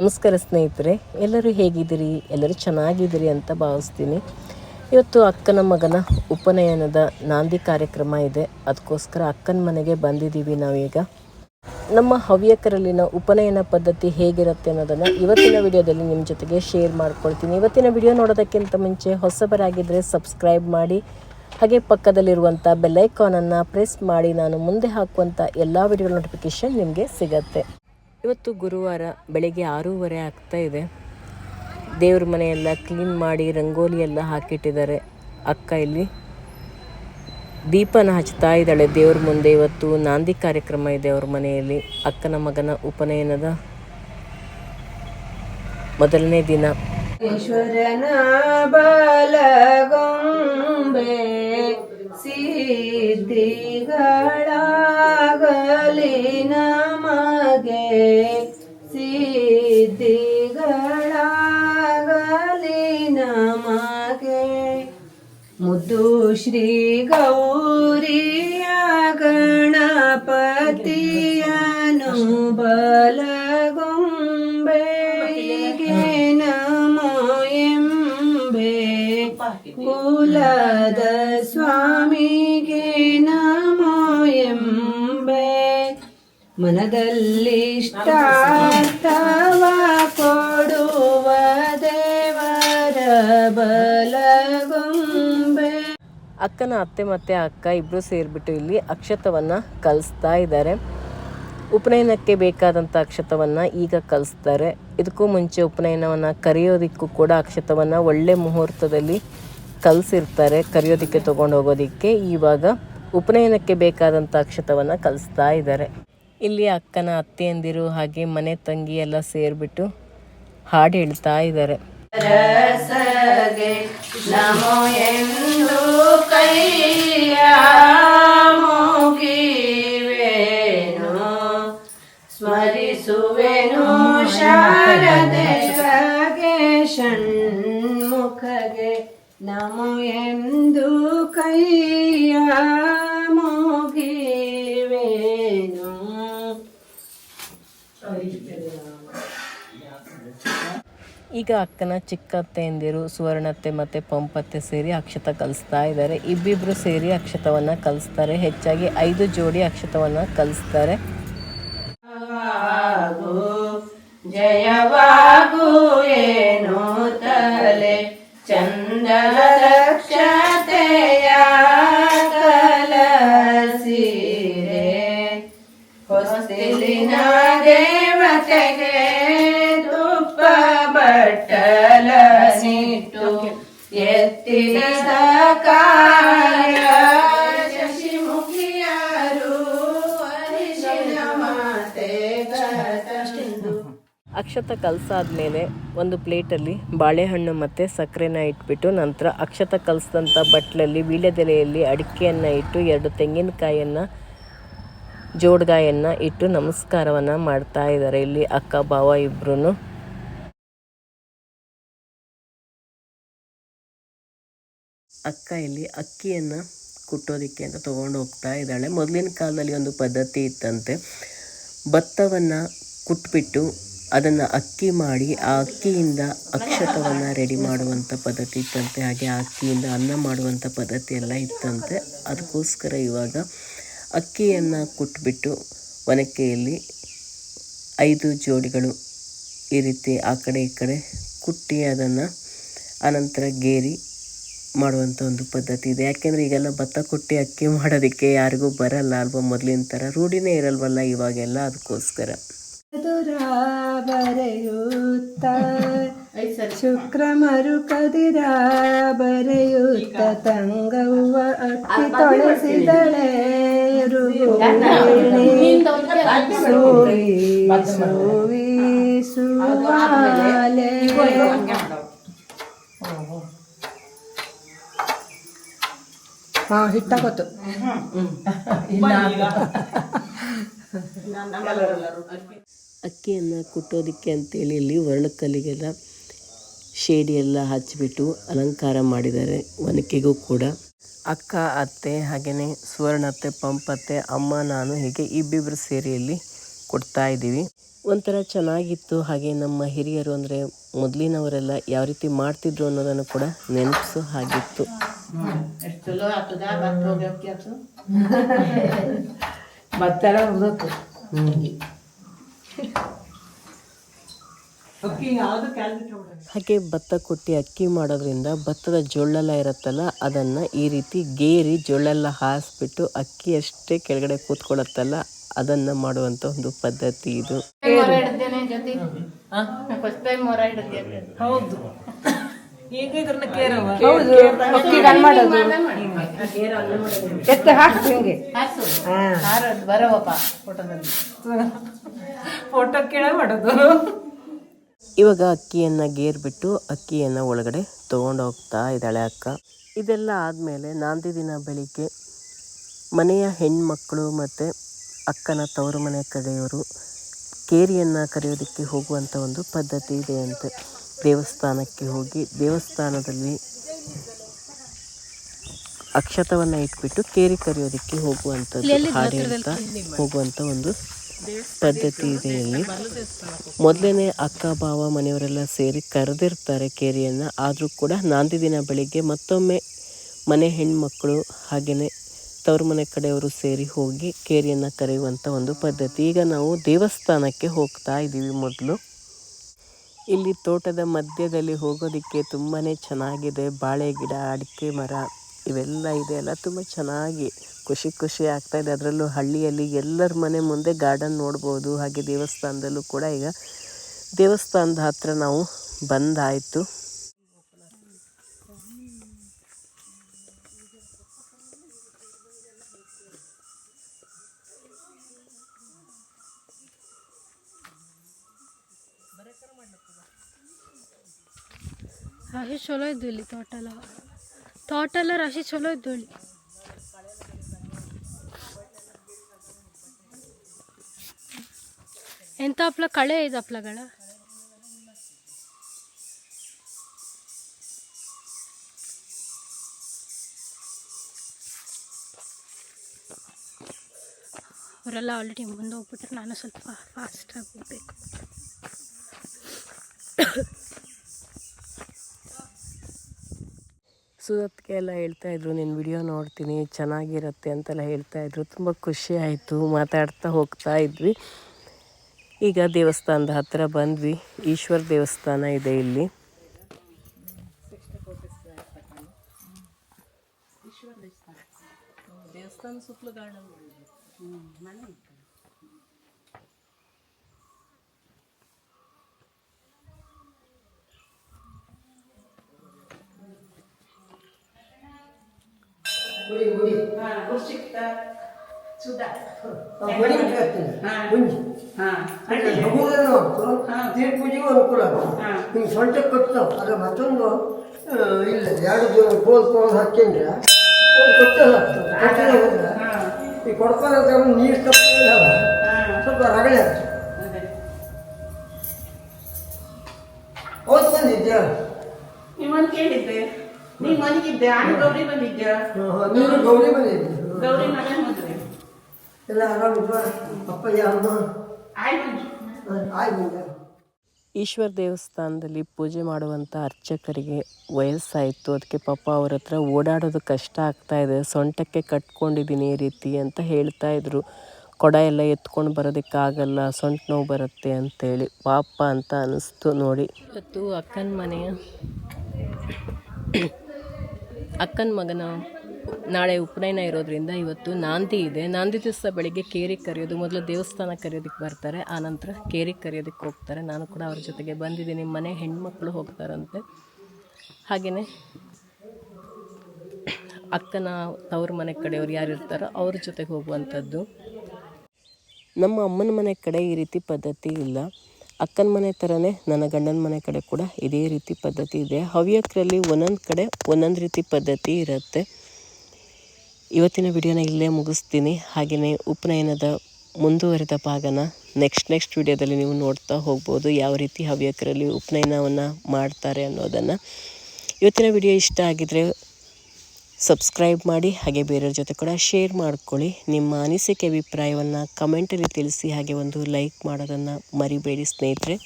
ನಮಸ್ಕಾರ ಸ್ನೇಹಿತರೆ, ಎಲ್ಲರೂ ಹೇಗಿದ್ದೀರಿ? ಎಲ್ಲರೂ ಚೆನ್ನಾಗಿದ್ದೀರಿ ಅಂತ ಭಾವಿಸ್ತೀನಿ. ಇವತ್ತು ಅಕ್ಕನ ಮಗನ ಉಪನಯನದ ನಾಂದಿ ಕಾರ್ಯಕ್ರಮ ಇದೆ. ಅದಕ್ಕೋಸ್ಕರ ಅಕ್ಕನ ಮನೆಗೆ ಬಂದಿದ್ದೀವಿ ನಾವೀಗ. ನಮ್ಮ ಹವ್ಯಕರಲ್ಲಿನ ಉಪನಯನ ಪದ್ಧತಿ ಹೇಗಿರುತ್ತೆ ಅನ್ನೋದನ್ನು ಇವತ್ತಿನ ವಿಡಿಯೋದಲ್ಲಿ ನಿಮ್ಮ ಜೊತೆಗೆ ಶೇರ್ ಮಾಡ್ಕೊಳ್ತೀನಿ. ಇವತ್ತಿನ ವಿಡಿಯೋ ನೋಡೋದಕ್ಕಿಂತ ಮುಂಚೆ ಹೊಸಬರಾಗಿದ್ದರೆ ಸಬ್ಸ್ಕ್ರೈಬ್ ಮಾಡಿ, ಹಾಗೆ ಪಕ್ಕದಲ್ಲಿರುವಂಥ ಬೆಲ್ಲೈಕಾನನ್ನು ಪ್ರೆಸ್ ಮಾಡಿ, ನಾನು ಮುಂದೆ ಹಾಕುವಂಥ ಎಲ್ಲ ವಿಡಿಯೋ ನೋಟಿಫಿಕೇಷನ್ ನಿಮಗೆ ಸಿಗತ್ತೆ. ಇವತ್ತು ಗುರುವಾರ ಬೆಳಿಗ್ಗೆ ಆರೂವರೆ ಆಗ್ತಾ ಇದೆ. ದೇವ್ರ ಮನೆಯೆಲ್ಲ ಕ್ಲೀನ್ ಮಾಡಿ ರಂಗೋಲಿ ಎಲ್ಲ ಹಾಕಿಟ್ಟಿದ್ದಾರೆ ಅಕ್ಕ ಇಲ್ಲಿ. ದೀಪನ ಹಚ್ತಾ ಇದ್ದಾಳೆ ದೇವ್ರ ಮುಂದೆ. ಇವತ್ತು ನಾಂದಿ ಕಾರ್ಯಕ್ರಮ ಇದೆ ಅವ್ರ ಮನೆಯಲ್ಲಿ. ಅಕ್ಕನ ಮಗನ ಉಪನಯನದ ಮೊದಲನೇ ದಿನ. ಈಶ್ವರನ ಬಲಗೊಂಬೆ. ಸಿದ್ಧಿಗಳಾಗಲಿ ನಮಗೆ ಸಿದ್ಧಿಗಳಾಗಲಿ ನಮಗೆ ಮುದ್ದು ಶ್ರೀ ಗೌರಿಯ ಗಣಪತಿಯನು ಬಲಗೊಂಬೆಗೆ ಕುಲದ ಮನದಲ್ಲಿ ಇಷ್ಟಾರ್ಥವ ಕೊಡುವ ದೇವರ ಬಲಗೊಂಬೆ. ಅಕ್ಕನ ಅತ್ತೆ ಮತ್ತೆ ಅಕ್ಕ ಇಬ್ಬರು ಸೇರಿಬಿಟ್ಟು ಇಲ್ಲಿ ಅಕ್ಷತವನ್ನು ಕಲಿಸ್ತಾ ಇದ್ದಾರೆ. ಉಪನಯನಕ್ಕೆ ಬೇಕಾದಂಥ ಅಕ್ಷತವನ್ನು ಈಗ ಕಲಿಸ್ತಾರೆ. ಇದಕ್ಕೂ ಮುಂಚೆ ಉಪನಯನವನ್ನು ಕರೆಯೋದಕ್ಕೂ ಕೂಡ ಅಕ್ಷತವನ್ನು ಒಳ್ಳೆ ಮುಹೂರ್ತದಲ್ಲಿ ಕಲಿಸಿರ್ತಾರೆ, ಕರೆಯೋದಕ್ಕೆ ತೊಗೊಂಡು ಹೋಗೋದಕ್ಕೆ. ಇವಾಗ ಉಪನಯನಕ್ಕೆ ಬೇಕಾದಂಥ ಅಕ್ಷತವನ್ನು ಕಲಿಸ್ತಾ ಇದ್ದಾರೆ. ಇಲ್ಲಿ ಅಕ್ಕನ ಅತ್ತೆಯಂದಿರು ಹಾಗೆ ಮನೆ ತಂಗಿ ಎಲ್ಲ ಸೇರಿಬಿಟ್ಟು ಹಾಡು ಹೇಳ್ತಾ ಇದ್ದಾರೆ. ಸ್ಮರಿಸುವೆನು ಶಾರದೆಗೆ ಷಣ್ಮುಖಗೆ ನಮೋ ಎಂದು ಕೈಯ ಈಗ ಅಕ್ಕನ ಚಿಕ್ಕತ್ತೆಯಂದಿರು ಸುವರ್ಣತ್ತೆ ಮತ್ತು ಪಂಪತ್ತೆ ಸೇರಿ ಅಕ್ಷತ ಕಲಿಸ್ತಾ ಇದ್ದಾರೆ. ಇಬ್ಬಿಬ್ಬರು ಸೇರಿ ಅಕ್ಷತವನ್ನು ಕಲಿಸ್ತಾರೆ. ಹೆಚ್ಚಾಗಿ ಐದು ಜೋಡಿ ಅಕ್ಷತವನ್ನು ಕಲಿಸ್ತಾರೆ. ಜಯವಾಗು ಏನು ತಲೆ ಚಂದಕ್ಷತೆಯ ನಿಟ್ಟು ಎತ್ತಿದ ಕಾಯ ಶಶಿಮುಖಿಯರು ಅರಿಶಿನ ಮಾತೆ ತಂದು ಅಕ್ಷತ ಕಲಸಾದ್ಮೇಲೆ ಒಂದು ಪ್ಲೇಟಲ್ಲಿ ಬಾಳೆಹಣ್ಣು ಮತ್ತು ಸಕ್ಕರೆನ ಇಟ್ಬಿಟ್ಟು ನಂತರ ಅಕ್ಷತ ಕಲಸಿದಂಥ ಬಟ್ಲಲ್ಲಿ ವೀಳ್ಯದೆಲೆಯಲ್ಲಿ ಅಡಿಕೆಯನ್ನು ಇಟ್ಟು ಎರಡು ತೆಂಗಿನಕಾಯನ್ನು ಜೋಡ್ಗಾಯನ್ನು ಇಟ್ಟು ನಮಸ್ಕಾರವನ್ನು ಮಾಡ್ತಾ ಇದ್ದಾರೆ. ಇಲ್ಲಿ ಅಕ್ಕ ಭಾವ ಇಬ್ಬರೂ ಅಕ್ಕ ಇಲ್ಲಿ ಅಕ್ಕಿಯನ್ನು ಕುಟ್ಟೋದಕ್ಕೆ ಅಂತ ತೊಗೊಂಡು ಹೋಗ್ತಾ ಇದ್ದಾಳೆ. ಮೊದಲಿನ ಕಾಲದಲ್ಲಿ ಒಂದು ಪದ್ಧತಿ ಇತ್ತಂತೆ. ಭತ್ತವನ್ನು ಕುಟ್ಬಿಟ್ಟು ಅದನ್ನು ಅಕ್ಕಿ ಮಾಡಿ ಆ ಅಕ್ಕಿಯಿಂದ ಅಕ್ಷತವನ್ನು ರೆಡಿ ಮಾಡುವಂಥ ಪದ್ಧತಿ ಇತ್ತಂತೆ. ಹಾಗೆ ಆ ಅಕ್ಕಿಯಿಂದ ಅನ್ನ ಮಾಡುವಂಥ ಪದ್ಧತಿ ಎಲ್ಲ ಇತ್ತಂತೆ. ಅದಕ್ಕೋಸ್ಕರ ಇವಾಗ ಅಕ್ಕಿಯನ್ನು ಕುಟ್ಬಿಟ್ಟು ಒನಕೆಯಲ್ಲಿ ಐದು ಜೋಡಿಗಳು ಈ ರೀತಿ ಆ ಕಡೆ ಈ ಕಡೆ ಕುಟ್ಟಿ ಅದನ್ನು ಆನಂತರ ಗೇರಿ ಮಾಡುವಂಥ ಒಂದು ಪದ್ಧತಿ ಇದೆ. ಯಾಕೆಂದರೆ ಈಗೆಲ್ಲ ಭತ್ತ ಕುಟ್ಟಿ ಅಕ್ಕಿ ಮಾಡೋದಕ್ಕೆ ಯಾರಿಗೂ ಬರಲ್ಲ. ಅಲ್ವಾ ಮೊದಲಿನ ಥರ ರೂಢಿನೇ ಇರಲ್ವಲ್ಲ ಇವಾಗೆಲ್ಲ ಅದಕ್ಕೋಸ್ಕರ ಶುಕ್ರ ಬರೆಯುತ್ತ ಶುಕ್ರ ಮರುಕದಿರ ಬರೆಯುತ್ತ ತಂಗವ್ವ ಅಕ್ಕಿ ತೊಳೆಸಿದಳೆ ಸೋವಿ ಸೋವಿ ಸುವಾಲೆ. ಹಾ ಹಿಟ್ಟಾಗೋತು. ಅಕ್ಕಿಯನ್ನು ಕುಟ್ಟೋದಕ್ಕೆ ಅಂತೇಳಿ ಇಲ್ಲಿ ವರ್ಣಕಲ್ಲಿಗೆಲ್ಲ ಶೇಡಿ ಎಲ್ಲ ಹಚ್ಚಿಬಿಟ್ಟು ಅಲಂಕಾರ ಮಾಡಿದ್ದಾರೆ ಒನಕೆಗೂ ಕೂಡ. ಅಕ್ಕ ಅತ್ತೆ ಹಾಗೆಯೇ ಸುವರ್ಣತ್ತೆ ಪಂಪತ್ತೆ ಅಮ್ಮ ನಾನು ಹೀಗೆ ಇಬ್ಬಿಬ್ಬರು ಸೇರಿಯಲ್ಲಿ ಕೊಡ್ತಾ ಇದ್ದೀವಿ. ಒಂಥರ ಚೆನ್ನಾಗಿತ್ತು. ಹಾಗೆ ನಮ್ಮ ಹಿರಿಯರು ಅಂದರೆ ಮೊದಲಿನವರೆಲ್ಲ ಯಾವ ರೀತಿ ಮಾಡ್ತಿದ್ರು ಅನ್ನೋದನ್ನು ಕೂಡ ನೆನಪಿಸು ಹಾಗಿತ್ತು. ಹಾಗೆ ಭತ್ತ ಕೊಟ್ಟು ಅಕ್ಕಿ ಮಾಡೋದ್ರಿಂದ ಭತ್ತದ ಜೊಳ್ಳೆಲ್ಲ ಇರುತ್ತಲ್ಲ ಅದನ್ನು ಈ ರೀತಿ ಗೇರಿ ಜೊಳ್ಳೆಲ್ಲ ಹಾಸ್ಬಿಟ್ಟು ಅಕ್ಕಿ ಅಷ್ಟೇ ಕೆಳಗಡೆ ಕೂತ್ಕೊಳ್ಳುತ್ತಲ್ಲ ಅದನ್ನು ಮಾಡುವಂಥ ಒಂದು ಪದ್ಧತಿ ಇದು. ಇವಾಗ ಅಕ್ಕಿಯನ್ನ ಗೇರ್ ಫಸ್ಟ್ ಟೈಮ್ ಮೊರ ಹಿಡಿದ್ದೆ ಹೌದು. ಅಕ್ಕಿಗೆ ಅನ್ನ ಮಾಡೋದು. ಎತ್ತ ಹಾಕ್ತು ಹಿಂಗೆ. ಹಾಸು ಹಾ. ಹಾರದ್ ಬರವಪ್ಪ ಫೋಟೋದಲ್ಲಿ. ಫೋಟೋ ಕೇಳ ಮಾಡೋದು. ಇವಾಗ ಅಕ್ಕಿಯನ್ನು ಗೇರ್ಬಿಟ್ಟು ಅಕ್ಕಿಯನ್ನು ಒಳಗಡೆ ತೊಗೊಂಡು ಹೋಗ್ತಾ ಇದ್ದಾಳೆ ಅಕ್ಕ. ಇದೆಲ್ಲ ಆದಮೇಲೆ ನಾಂದಿ ದಿನ ಬೆಳಿಗ್ಗೆ ಮನೆಯ ಹೆಣ್ಮಕ್ಕಳು ಮತ್ತು ಅಕ್ಕನ ತವರು ಮನೆ ಕಡೆಯವರು ಕೇರಿಯನ್ನು ಕರೆಯೋದಕ್ಕೆ ಹೋಗುವಂಥ ಒಂದು ಪದ್ಧತಿ ಇದೆ ಅಂತೆ ದೇವಸ್ಥಾನಕ್ಕೆ ಹೋಗಿ ದೇವಸ್ಥಾನದಲ್ಲಿ ಅಕ್ಷತವನ್ನು ಇಟ್ಬಿಟ್ಟು ಕೇರಿ ಕರೆಯೋದಕ್ಕೆ ಹೋಗುವಂಥದ್ದು ಹಾಡಿ ಅಂತ ಹೋಗುವಂಥ ಒಂದು ಪದ್ಧತಿ ಇದೆ ಇಲ್ಲಿ. ಮೊದಲನೇ ಅಕ್ಕ ಭಾವ ಮನೆಯವರೆಲ್ಲ ಸೇರಿ ಕರೆದಿರ್ತಾರೆ ಕೇರಿಯನ್ನು. ಆದರೂ ಕೂಡ ನಾಂದಿ ದಿನ ಬೆಳಿಗ್ಗೆ ಮತ್ತೊಮ್ಮೆ ಮನೆ ಹೆಣ್ಮಕ್ಕಳು ಹಾಗೆಯೇ ತವ್ರ ಮನೆ ಕಡೆಯವರು ಸೇರಿ ಹೋಗಿ ಕೇರಿಯನ್ನು ಕರೆಯುವಂಥ ಒಂದು ಪದ್ಧತಿ. ಈಗ ನಾವು ದೇವಸ್ಥಾನಕ್ಕೆ ಹೋಗ್ತಾ ಇದ್ದೀವಿ ಮೊದಲು. ಇಲ್ಲಿ ತೋಟದ ಮಧ್ಯದಲ್ಲಿ ಹೋಗೋದಕ್ಕೆ ತುಂಬಾ ಚೆನ್ನಾಗಿದೆ. ಬಾಳೆ ಗಿಡ, ಅಡಿಕೆ ಮರ ಇವೆಲ್ಲ ಇದೆ ಅಲ್ಲ, ತುಂಬ ಚೆನ್ನಾಗಿ ಖುಷಿ ಖುಷಿ ಆಗ್ತಾ ಇದೆ. ಅದರಲ್ಲೂ ಹಳ್ಳಿಯಲ್ಲಿ ಎಲ್ಲರ ಮನೆ ಮುಂದೆ ಗಾರ್ಡನ್ ನೋಡ್ಬೋದು. ಹಾಗೆ ದೇವಸ್ಥಾನದಲ್ಲೂ ಕೂಡ ಈಗ ದೇವಸ್ಥಾನದ ಹತ್ರ ನಾವು ಬಂದಾಯಿತು. ರಾಶಿ ಚಲೋ ಇದ್ದು ಇಲ್ಲಿ ತೋಟ ಎಲ್ಲ ತೋಟ ಎಲ್ಲ ರಾಶಿ ಚಲೋ ಇದ್ದು ಇಲ್ಲಿ ಎಂತ ಹಪ್ಳ ಕಳೆ ಇದು ಹಪ್ಳಗಳ ಅವರೆಲ್ಲ ಆಲ್ರೆಡಿ ಮುಂದೆ ಹೋಗ್ಬಿಟ್ರೆ ನಾನು ಸ್ವಲ್ಪ ಫಾಸ್ಟಾಗಿ ಹೋಗ್ಬೇಕು ಸುದತ್ಗೆ ಎಲ್ಲ ಹೇಳ್ತಾ ಇದ್ರು ನಿನ್ನ ವಿಡಿಯೋ ನೋಡ್ತೀನಿ, ಚೆನ್ನಾಗಿರುತ್ತೆ ಅಂತೆಲ್ಲ ಹೇಳ್ತಾ ಇದ್ರು ತುಂಬ ಖುಷಿ ಆಯಿತು, ಮಾತಾಡ್ತಾ ಹೋಗ್ತಾ ಇದ್ವಿ. ಈಗ ದೇವಸ್ಥಾನದ ಹತ್ತಿರ ಬಂದ್ವಿ. ಈಶ್ವರ ದೇವಸ್ಥಾನ ಇದೆ ಇಲ್ಲಿ. ದೇವಸ್ಥಾನ ಸುತ್ತಲೂ ಗಾರ್ಡನ್ ದೇವ್ರ ಪೂಜೆಗೂ ಅನುಕೂಲ ಸೊಂಟ ಅದ್ರ ಮತ್ತೊಂದು ಇಲ್ಲ. ಎರಡು ಜನ ಕೋಲ್ ಒಂದು ಕೊಟ್ಟಲ್ಲ ಕಟ್ಟಿಲ್ಲ ಹೋದ್ರೆ ಈ ಕೊಡ್ಕೊಂಡು ನೀರು ತಪ್ಪಿಲ್ಲ ಸ್ವಲ್ಪ ರಗಳೆ ಆಗ್ತದೆ. ಬಂದಿದ್ಯಾ? ನಿಮ್ಮನ್ ಕೇಳಿದ್ದೆ. ನೀನ್ ಮನೆಗಿದ್ದೆ ಆನೆ ಗೌರಿ ಬಂದಿದ್ದೆ ನೀರು ಗೌರಿ ಬಂದಿದ್ದೆ. ಗೌರಿ ಮನೆ ಮದ್ವೆ ಎಲ್ಲ ಆರಾಮಿದ್ವ ಅಪ್ಪಯ್ಯ ಅಮ್ಮ ಆಯ್ ಬಂದು ಆಯ್ ಬಂದ ಈಶ್ವರ ದೇವಸ್ಥಾನದಲ್ಲಿ ಪೂಜೆ ಮಾಡುವಂಥ ಅರ್ಚಕರಿಗೆ ವಯಸ್ಸಾಯಿತು. ಅದಕ್ಕೆ ಪಾಪ ಅವ್ರ ಹತ್ರ ಓಡಾಡೋದು ಕಷ್ಟ ಆಗ್ತಾ ಇದೆ. ಸೊಂಟಕ್ಕೆ ಕಟ್ಕೊಂಡಿದ್ದೀನಿ ಈ ರೀತಿ ಅಂತ ಹೇಳ್ತಾ ಇದ್ರು. ಕೊಡ ಎಲ್ಲ ಎತ್ಕೊಂಡು ಬರೋದಕ್ಕಾಗಲ್ಲ ಸೊಂಟ ನೋವು ಬರುತ್ತೆ ಅಂತೇಳಿ. ಪಾಪ ಅಂತ ಅನ್ನಿಸ್ತು ನೋಡಿ. ಇವತ್ತು ಅಕ್ಕನ ಮನೆಯ ಅಕ್ಕನ ಮಗನ ನಾಳೆ ಉಪನಯನ ಇರೋದ್ರಿಂದ ಇವತ್ತು ನಾಂದಿ ಇದೆ. ನಾಂದಿ ದಿವಸ ಬೆಳಿಗ್ಗೆ ಕೇರಿ ಕರೆಯೋದು, ಮೊದಲು ದೇವಸ್ಥಾನ ಕರೆಯೋದಕ್ಕೆ ಬರ್ತಾರೆ. ಆನಂತರ ಕೇರಿ ಕರೆಯೋದಕ್ಕೆ ಹೋಗ್ತಾರೆ. ನಾನು ಕೂಡ ಅವ್ರ ಜೊತೆಗೆ ಬಂದಿದ್ದೀನಿ. ಮನೆ ಹೆಣ್ಮಕ್ಳು ಹೋಗ್ತಾರಂತೆ. ಹಾಗೆಯೇ ಅಕ್ಕನ ತವ್ರ ಮನೆ ಕಡೆಯವ್ರು ಯಾರು ಇರ್ತಾರೋ ಅವ್ರ ಜೊತೆಗೆ ಹೋಗುವಂಥದ್ದು. ನಮ್ಮ ಅಮ್ಮನ ಮನೆ ಕಡೆ ಈ ರೀತಿ ಪದ್ಧತಿ ಇಲ್ಲ. ಅಕ್ಕನ ಮನೆ ಥರನೇ ನನ್ನ ಗಂಡನ ಮನೆ ಕಡೆ ಕೂಡ ಇದೇ ರೀತಿ ಪದ್ಧತಿ ಇದೆ. ಹವ್ಯಕರಲ್ಲಿ ಒಂದೊಂದು ಕಡೆ ಒಂದೊಂದು ರೀತಿ ಪದ್ಧತಿ ಇರುತ್ತೆ. ಇವತ್ತಿನ ವಿಡಿಯೋನ ಇಲ್ಲೇ ಮುಗಿಸ್ತೀನಿ. ಹಾಗೆಯೇ ಉಪನಯನದ ಮುಂದುವರೆದ ಭಾಗನ ನೆಕ್ಸ್ಟ್ ನೆಕ್ಸ್ಟ್ ವಿಡಿಯೋದಲ್ಲಿ ನೀವು ನೋಡ್ತಾ ಹೋಗ್ಬೋದು. ಯಾವ ರೀತಿ ಹವ್ಯಕರಲ್ಲಿ ಉಪನಯನವನ್ನು ಮಾಡ್ತಾರೆ ಅನ್ನೋದನ್ನು. ಇವತ್ತಿನ ವಿಡಿಯೋ ಇಷ್ಟ ಆಗಿದರೆ ಸಬ್ಸ್ಕ್ರೈಬ್ ಮಾಡಿ, ಹಾಗೆ ಬೇರೆಯವ್ರ ಜೊತೆ ಕೂಡ ಶೇರ್ ಮಾಡ್ಕೊಳ್ಳಿ. ನಿಮ್ಮ ಅನಿಸಿಕೆ, ಅಭಿಪ್ರಾಯವನ್ನು ಕಮೆಂಟಲ್ಲಿ ತಿಳಿಸಿ, ಹಾಗೆ ಒಂದು ಲೈಕ್ ಮಾಡೋದನ್ನು ಮರಿಬೇಡಿ ಸ್ನೇಹಿತರೆ.